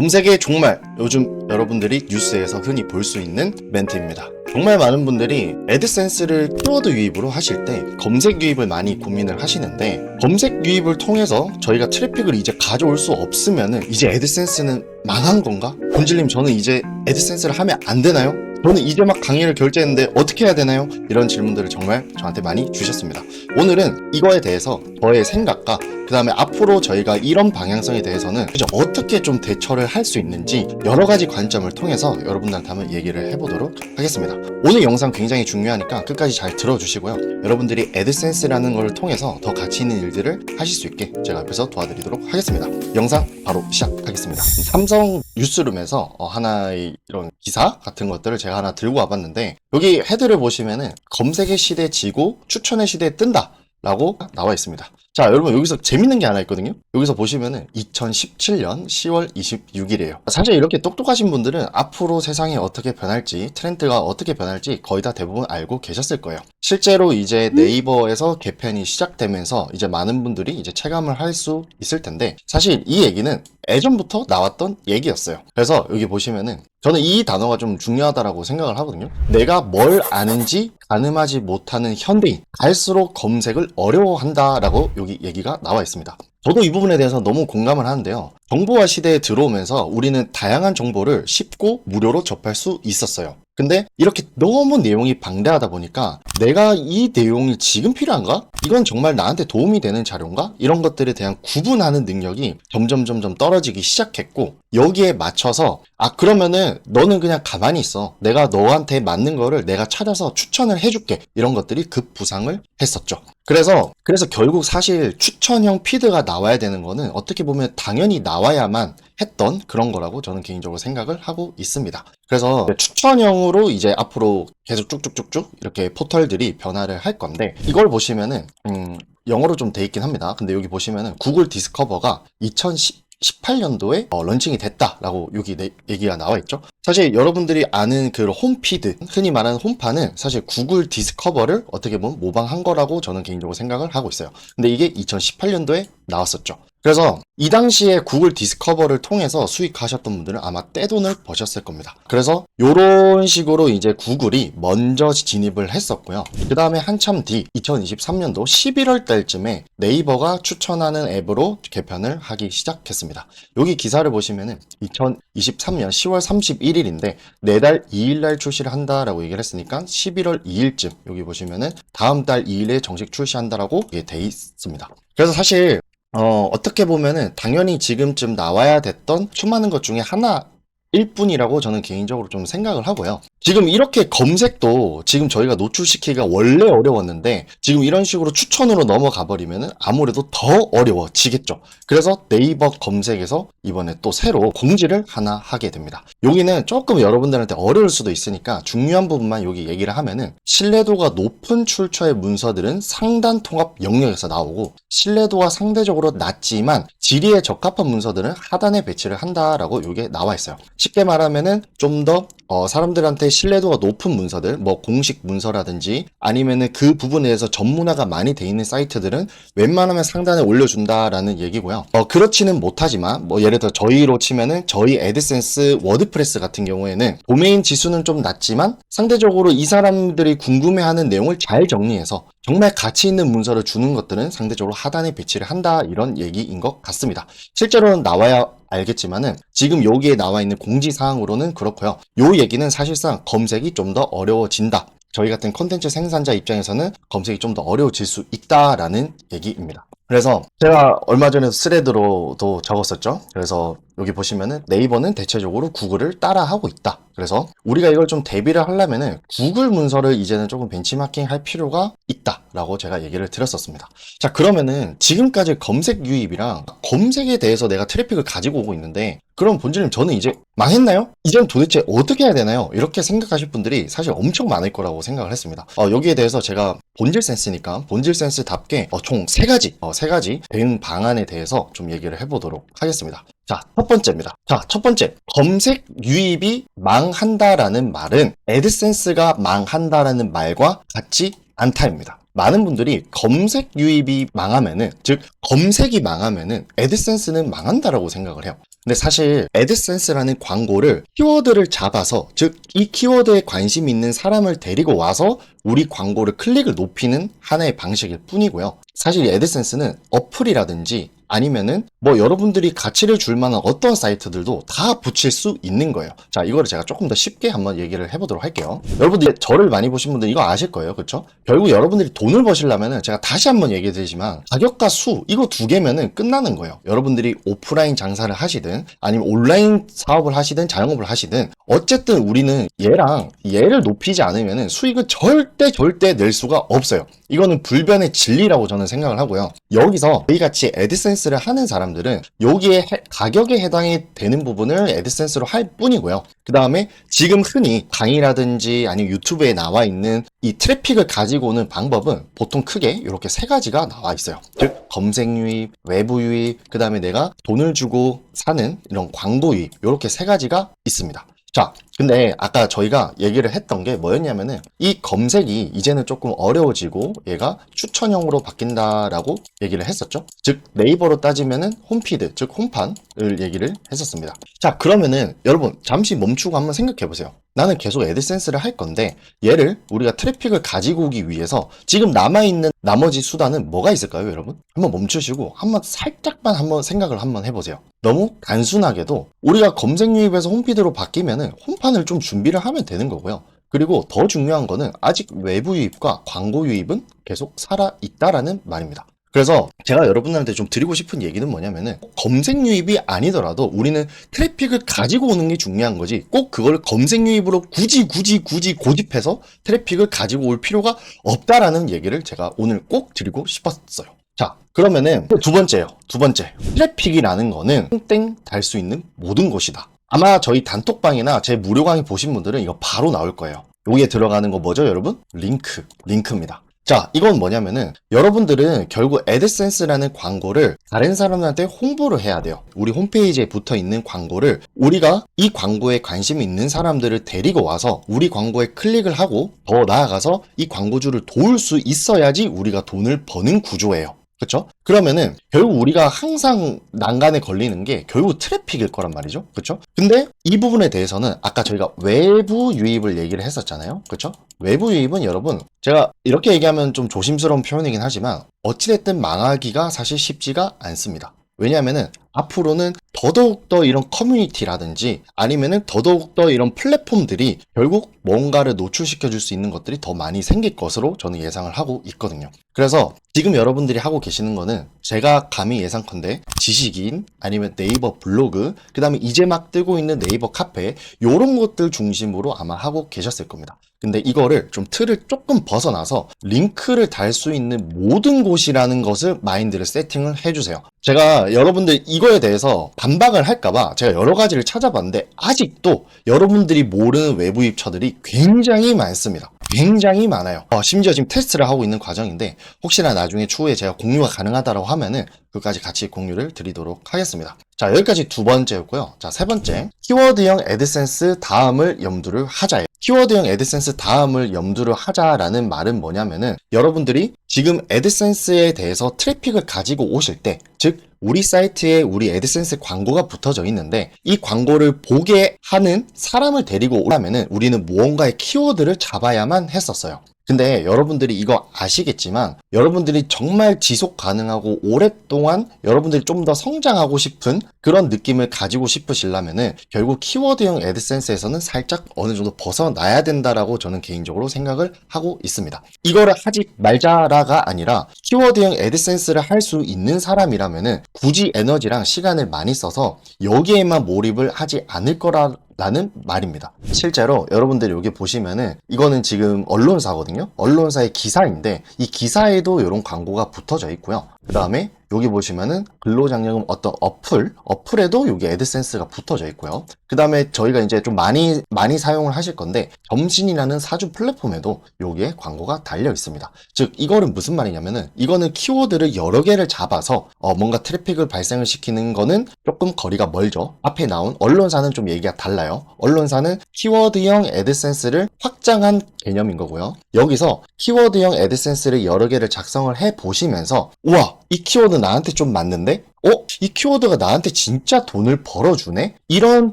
검색의 종말 요즘 여러분들이 뉴스에서 흔히 볼 수 있는 멘트입니다. 정말 많은 분들이 애드센스를 키워드 유입으로 하실 때 검색 유입을 많이 고민을 하시는데 검색 유입을 통해서 저희가 트래픽을 이제 가져올 수 없으면은 이제 애드센스는 망한 건가? 본질님 저는 이제 애드센스를 하면 안 되나요? 저는 이제 막 강의를 결제했는데 어떻게 해야 되나요? 이런 질문들을 정말 저한테 많이 주셨습니다. 오늘은 이거에 대해서 저의 생각과 그 다음에 앞으로 저희가 이런 방향성에 대해서는 어떻게 좀 대처를 할 수 있는지 여러 가지 관점을 통해서 여러분들한테 한번 얘기를 해보도록 하겠습니다. 오늘 영상 굉장히 중요하니까 끝까지 잘 들어주시고요. 여러분들이 애드센스라는 걸 통해서 더 가치 있는 일들을 하실 수 있게 제가 옆에서 도와드리도록 하겠습니다. 영상 바로 시작하겠습니다. 삼성 뉴스룸에서 어, 하나의 이런 기사 같은 것들을 제가 하나 들고 와봤는데 여기 헤드를 보시면은 검색의 시대 지고 추천의 시대에 뜬다. 라고 나와 있습니다. 자, 여러분 여기서 재밌는 게 하나 있거든요. 여기서 보시면은 2017년 10월 26일이에요. 사실 이렇게 똑똑하신 분들은 앞으로 세상이 어떻게 변할지, 트렌드가 어떻게 변할지 거의 다 대부분 알고 계셨을 거예요. 실제로 이제 네이버에서 개편이 시작되면서 이제 많은 분들이 이제 체감을 할 수 있을 텐데 사실 이 얘기는 예전부터 나왔던 얘기였어요. 그래서 여기 보시면은 저는 이 단어가 좀 중요하다라고 생각을 하거든요. 내가 뭘 아는지 가늠하지 못하는 현대인, 갈수록 검색을 어려워한다라고 여기 얘기가 나와 있습니다. 저도 이 부분에 대해서 너무 공감을 하는데요. 정보화 시대에 들어오면서 우리는 다양한 정보를 쉽고 무료로 접할 수 있었어요. 근데 이렇게 너무 내용이 방대하다 보니까 내가 이 내용이 지금 필요한가? 이건 정말 나한테 도움이 되는 자료인가? 이런 것들에 대한 구분하는 능력이 점점 점점 떨어지기 시작했고 여기에 맞춰서 아 그러면은 너는 그냥 가만히 있어. 내가 너한테 맞는 거를 내가 찾아서 추천을 해줄게. 이런 것들이 급부상을 했었죠. 그래서 그래서 결국 사실 추천형 피드가 나와야 되는 거는 어떻게 보면 당연히 나와야만 했던 그런 거라고 저는 개인적으로 생각을 하고 있습니다. 그래서 추천형으로 이제 앞으로 계속 쭉쭉쭉쭉 이렇게 포털들이 변화를 할 건데 이걸 보시면은 음, 영어로 좀 돼 있긴 합니다. 근데 여기 보시면은 구글 디스커버가 2010 18년도에 런칭이 됐다라고 여기 내- 얘기가 나와 있죠. 사실 여러분들이 아는 그 홈피드, 흔히 말하는 홈파는 사실 구글 디스커버를 어떻게 보면 모방한 거라고 저는 개인적으로 생각을 하고 있어요. 근데 이게 2018년도에 나왔었죠. 그래서 이 당시에 구글 디스커버를 통해서 수익하셨던 분들은 아마 떼돈을 버셨을 겁니다. 그래서 이런 식으로 이제 구글이 먼저 진입을 했었고요. 그 다음에 한참 뒤 2023년도 11월 달쯤에 네이버가 추천하는 앱으로 개편을 하기 시작했습니다. 여기 기사를 보시면은 2023년 10월 31일인데 내달 2일 날 출시를 한다라고 얘기를 했으니까 11월 2일쯤 여기 보시면은 다음 달 2일에 정식 출시한다라고 이게 돼 있습니다. 그래서 사실 어, 어떻게 보면은 당연히 지금쯤 나와야 됐던 수많은 것 중에 하나 일 뿐이라고 저는 개인적으로 좀 생각을 하고요. 지금 이렇게 검색도 지금 저희가 노출시키기가 원래 어려웠는데 지금 이런 식으로 추천으로 넘어가 버리면은 아무래도 더 어려워지겠죠. 그래서 네이버 검색에서 이번에 또 새로 공지를 하나 하게 됩니다. 여기는 조금 여러분들한테 어려울 수도 있으니까 중요한 부분만 여기 얘기를 하면은 신뢰도가 높은 출처의 문서들은 상단 통합 영역에서 나오고 신뢰도가 상대적으로 낮지만 질의에 적합한 문서들은 하단에 배치를 한다라고 이게 나와 있어요. 쉽게 말하면은 좀 더 어, 사람들한테 신뢰도가 높은 문서들, 뭐 공식 문서라든지 아니면은 그 부분에 대해서 전문화가 많이 돼 있는 사이트들은 웬만하면 상단에 올려준다라는 얘기고요. 어, 그렇지는 못하지만 뭐 예를 들어 저희로 치면은 저희 애드센스 워드프레스 같은 경우에는 도메인 지수는 좀 낮지만 상대적으로 이 사람들이 궁금해하는 내용을 잘 정리해서 정말 가치 있는 문서를 주는 것들은 상대적으로 하단에 배치를 한다 이런 얘기인 것 같습니다. 실제로는 나와야 알겠지만은 지금 여기에 나와 있는 공지 사항으로는 그렇고요. 요 얘기는 사실상 검색이 좀 더 어려워진다. 저희 같은 콘텐츠 생산자 입장에서는 검색이 좀 더 어려워질 수 있다라는 얘기입니다. 그래서 제가 얼마 전에 스레드로도 적었었죠. 그래서 여기 보시면은 네이버는 대체적으로 구글을 따라하고 있다. 그래서 우리가 이걸 좀 대비를 하려면은 구글 문서를 이제는 조금 벤치마킹 할 필요가 있다라고 제가 얘기를 드렸었습니다. 자, 그러면은 지금까지 검색 유입이랑 검색에 대해서 내가 트래픽을 가지고 오고 있는데 그럼 본질님 저는 이제 망했나요? 이젠 도대체 어떻게 해야 되나요? 이렇게 생각하실 분들이 사실 엄청 많을 거라고 생각을 했습니다. 어, 여기에 대해서 제가 본질 센스니까 본질 센스답게 어, 총세 가지, 어, 세 가지 대응 방안에 대해서 좀 얘기를 해보도록 하겠습니다. 자, 첫 번째입니다. 자, 첫 번째. 검색 유입이 망한다라는 말은 애드센스가 망한다라는 말과 같지 않다입니다. 많은 분들이 검색 유입이 망하면은, 즉, 검색이 망하면은 애드센스는 망한다라고 생각을 해요. 근데 사실 애드센스라는 광고를 키워드를 잡아서 즉 이 키워드에 관심 있는 사람을 데리고 와서 우리 광고를 클릭을 높이는 하나의 방식일 뿐이고요. 사실 이 애드센스는 어플이라든지 아니면은 뭐 여러분들이 가치를 줄 만한 어떤 사이트들도 다 붙일 수 있는 거예요. 자, 이거를 제가 조금 더 쉽게 한번 얘기를 해보도록 할게요. 여러분들이 저를 많이 보신 분들 이거 아실 거예요. 그렇죠? 결국 여러분들이 돈을 버시려면은 제가 다시 한번 얘기해 드리지만 가격과 수 이거 두 개면은 끝나는 거예요. 여러분들이 오프라인 장사를 하시든 아니면 온라인 사업을 하시든 자영업을 하시든 어쨌든 우리는 얘랑 얘를 높이지 않으면은 수익을 절대 절대 낼 수가 없어요. 이거는 불변의 진리라고 저는 생각을 하고요. 여기서 저희 같이 애드센스를 하는 사람들은 여기에 해- 가격에 해당이 되는 부분을 애드센스로 할 뿐이고요. 그 다음에 지금 흔히 강의라든지 아니면 유튜브에 나와 있는 이 트래픽을 가지고 오는 방법은 보통 크게 이렇게 세 가지가 나와 있어요. 즉 검색 유입, 외부 유입, 그 다음에 내가 돈을 주고 사는 이런 광고 유입 이렇게 세 가지가 있습니다. 자, 근데 아까 저희가 얘기를 했던 게 뭐였냐면은 이 검색이 이제는 조금 어려워지고 얘가 추천형으로 바뀐다라고 얘기를 했었죠. 즉 네이버로 따지면은 홈피드, 즉 홈판을 얘기를 했었습니다. 자, 그러면은 여러분 잠시 멈추고 한번 생각해 보세요. 나는 계속 애드센스를 할 건데 얘를 우리가 트래픽을 가지고 오기 위해서 지금 남아있는 나머지 수단은 뭐가 있을까요, 여러분? 한번 멈추시고 한번 살짝만 한번 생각을 한번 해보세요. 너무 단순하게도 우리가 검색 유입에서 홈피드로 바뀌면 은 홈판 을 좀 준비를 하면 되는 거고요. 그리고 더 중요한 거는 아직 외부 유입과 광고 유입은 계속 살아 있다라는 말입니다. 그래서 제가 여러분들한테 좀 드리고 싶은 얘기는 뭐냐면은 검색 유입이 아니더라도 우리는 트래픽을 가지고 오는 게 중요한 거지 꼭 그걸 검색 유입으로 굳이 굳이 굳이 고집해서 트래픽을 가지고 올 필요가 없다라는 얘기를 제가 오늘 꼭 드리고 싶었어요. 자, 그러면은 두 번째요. 두 번째. 트래픽이라는 거는 땡땡 달수 있는 모든 곳이다. 아마 저희 단톡방이나 제 무료 강의 보신 분들은 이거 바로 나올 거예요. 여기에 들어가는 거 뭐죠, 여러분? 링크. 링크입니다. 자, 이건 뭐냐면은 여러분들은 결국 애드센스라는 광고를 다른 사람한테 홍보를 해야 돼요. 우리 홈페이지에 붙어 있는 광고를 우리가 이 광고에 관심이 있는 사람들을 데리고 와서 우리 광고에 클릭을 하고 더 나아가서 이 광고주를 도울 수 있어야지 우리가 돈을 버는 구조예요. 그렇죠? 그러면은 결국 우리가 항상 난간에 걸리는 게 결국 트래픽일 거란 말이죠. 그렇죠? 근데 이 부분에 대해서는 아까 저희가 외부 유입을 얘기를 했었잖아요. 그렇죠? 외부 유입은 여러분 제가 이렇게 얘기하면 좀 조심스러운 표현이긴 하지만 어찌됐든 망하기가 사실 쉽지가 않습니다. 왜냐하면은 앞으로는 더더욱더 이런 커뮤니티라든지 아니면은 더더욱더 이런 플랫폼들이 결국 뭔가를 노출시켜 줄 수 있는 것들이 더 많이 생길 것으로 저는 예상을 하고 있거든요. 그래서 지금 여러분들이 하고 계시는 거는 제가 감히 예상컨대 지식인 아니면 네이버 블로그 그 다음에 이제 막 뜨고 있는 네이버 카페 요런 것들 중심으로 아마 하고 계셨을 겁니다. 근데 이거를 좀 틀을 조금 벗어나서 링크를 달 수 있는 모든 곳이라는 것을 마인드를 세팅을 해주세요. 제가 여러분들 이거에 대해서 반박을 할까봐 제가 여러 가지를 찾아봤는데 아직도 여러분들이 모르는 외부 입처들이 굉장히 많습니다. 굉장히 많아요. 어, 심지어 지금 테스트를 하고 있는 과정인데 혹시나 나중에 추후에 제가 공유가 가능하다고 하면은 그까지 같이 공유를 드리도록 하겠습니다. 자 여기까지 두 번째였고요. 자 세 번째 키워드형 애드센스 다음을 염두를 하자예요. 키워드형 애드센스 다음을 염두를 하자라는 말은 뭐냐면은 여러분들이 지금 애드센스에 대해서 트래픽을 가지고 오실 때, 즉 우리 사이트에 우리 애드센스 광고가 붙어져 있는데 이 광고를 보게 하는 사람을 데리고 오려면은 우리는 무언가의 키워드를 잡아야만 했었어요. 근데 여러분들이 이거 아시겠지만 여러분들이 정말 지속 가능하고 오랫동안 여러분들이 좀 더 성장하고 싶은 그런 느낌을 가지고 싶으시려면은 결국 키워드형 애드센스에서는 살짝 어느 정도 벗어나야 된다라고 저는 개인적으로 생각을 하고 있습니다. 이거를 하지 말자라가 아니라 키워드형 애드센스를 할 수 있는 사람이라면은 굳이 에너지랑 시간을 많이 써서 여기에만 몰입을 하지 않을 거라 라는 말입니다. 실제로 여러분들이 여기 보시면은 이거는 지금 언론사거든요. 언론사의 기사인데 이 기사에도 이런 광고가 붙어져 있고요. 그 다음에 여기 보시면은 근로장려금 어떤 어플, 어플에도 여기 애드센스가 붙어져 있고요. 그 다음에 저희가 이제 좀 많이, 많이 사용을 하실 건데, 점신이라는 사주 플랫폼에도 여기에 광고가 달려 있습니다. 즉, 이거는 무슨 말이냐면은, 이거는 키워드를 여러 개를 잡아서, 어, 뭔가 트래픽을 발생을 시키는 거는 조금 거리가 멀죠. 앞에 나온 언론사는 좀 얘기가 달라요. 언론사는 키워드형 애드센스를 확장한 개념인 거고요. 여기서 키워드형 애드센스를 여러 개를 작성을 해 보시면서, 우와! 이 키워드 나한테 좀 맞는데? 어? 이 키워드가 나한테 진짜 돈을 벌어주네? 이런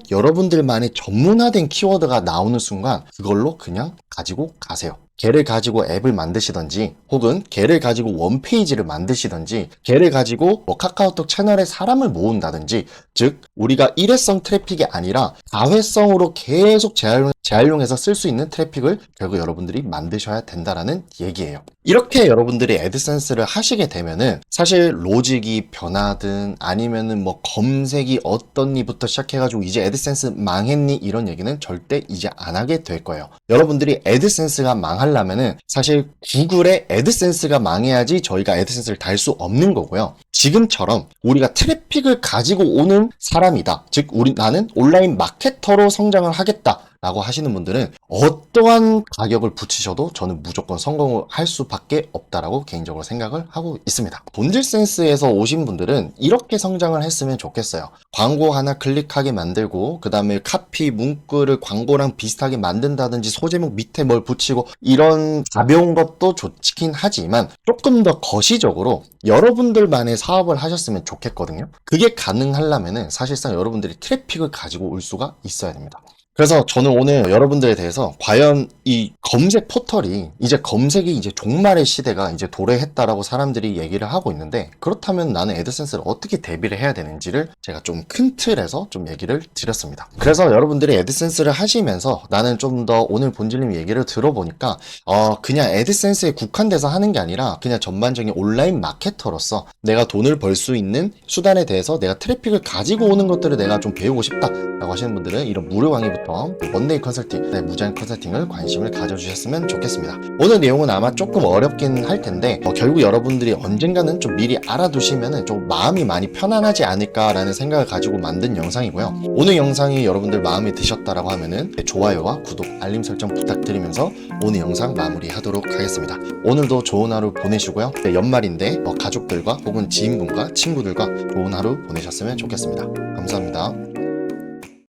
여러분들만의 전문화된 키워드가 나오는 순간 그걸로 그냥 가지고 가세요. 걔를 가지고 앱을 만드시던지 혹은 걔를 가지고 원페이지를 만드시던지 걔를 가지고 뭐 카카오톡 채널에 사람을 모은다든지 즉 우리가 일회성 트래픽이 아니라 다회성으로 계속 재활용, 재활용해서 쓸 수 있는 트래픽을 결국 여러분들이 만드셔야 된다라는 얘기예요. 이렇게 여러분들이 애드센스를 하시게 되면은 사실 로직이 변하든 아니면은 뭐 검색이 어떻니부터 시작해가지고 이제 애드센스 망했니 이런 얘기는 절대 이제 안 하게 될 거예요. 여러분들이 애드센스가 망하려면은 사실 구글의 애드센스가 망해야지 저희가 애드센스를 달 수 없는 거고요. 지금처럼 우리가 트래픽을 가지고 오는 사람이다. 즉, 우리 나는 온라인 마케터로 성장을 하겠다. 라고 하시는 분들은 어떠한 가격을 붙이셔도 저는 무조건 성공을 할 수밖에 없다라고 개인적으로 생각을 하고 있습니다. 본질 센스에서 오신 분들은 이렇게 성장을 했으면 좋겠어요. 광고 하나 클릭하게 만들고 그 다음에 카피 문구를 광고랑 비슷하게 만든다든지 소제목 밑에 뭘 붙이고 이런 가벼운 것도 좋긴 하지만 조금 더 거시적으로 여러분들만의 사업을 하셨으면 좋겠거든요. 그게 가능하려면은 사실상 여러분들이 트래픽을 가지고 올 수가 있어야 됩니다. 그래서 저는 오늘 여러분들에 대해서 과연 이 검색 포털이 이제 검색이 이제 종말의 시대가 이제 도래했다라고 사람들이 얘기를 하고 있는데 그렇다면 나는 애드센스를 어떻게 대비를 해야 되는지를 제가 좀 큰 틀에서 좀 얘기를 드렸습니다. 그래서 여러분들이 애드센스를 하시면서 나는 좀 더 오늘 본질님 얘기를 들어보니까 어 그냥 애드센스에 국한돼서 하는 게 아니라 그냥 전반적인 온라인 마케터로서 내가 돈을 벌 수 있는 수단에 대해서 내가 트래픽을 가지고 오는 것들을 내가 좀 배우고 싶다라고 하시는 분들은 이런 무료 강의부터 원데이 컨설팅, 네, 무제한 컨설팅을 관심을 가져주셨으면 좋겠습니다. 오늘 내용은 아마 조금 어렵긴 할 텐데 어, 결국 여러분들이 언젠가는 좀 미리 알아두시면 좀 마음이 많이 편안하지 않을까라는 생각을 가지고 만든 영상이고요. 오늘 영상이 여러분들 마음에 드셨다라고 하면은 좋아요와 구독, 알림 설정 부탁드리면서 오늘 영상 마무리하도록 하겠습니다. 오늘도 좋은 하루 보내시고요. 네, 연말인데 어, 가족들과 혹은 지인분과 친구들과 좋은 하루 보내셨으면 좋겠습니다. 감사합니다.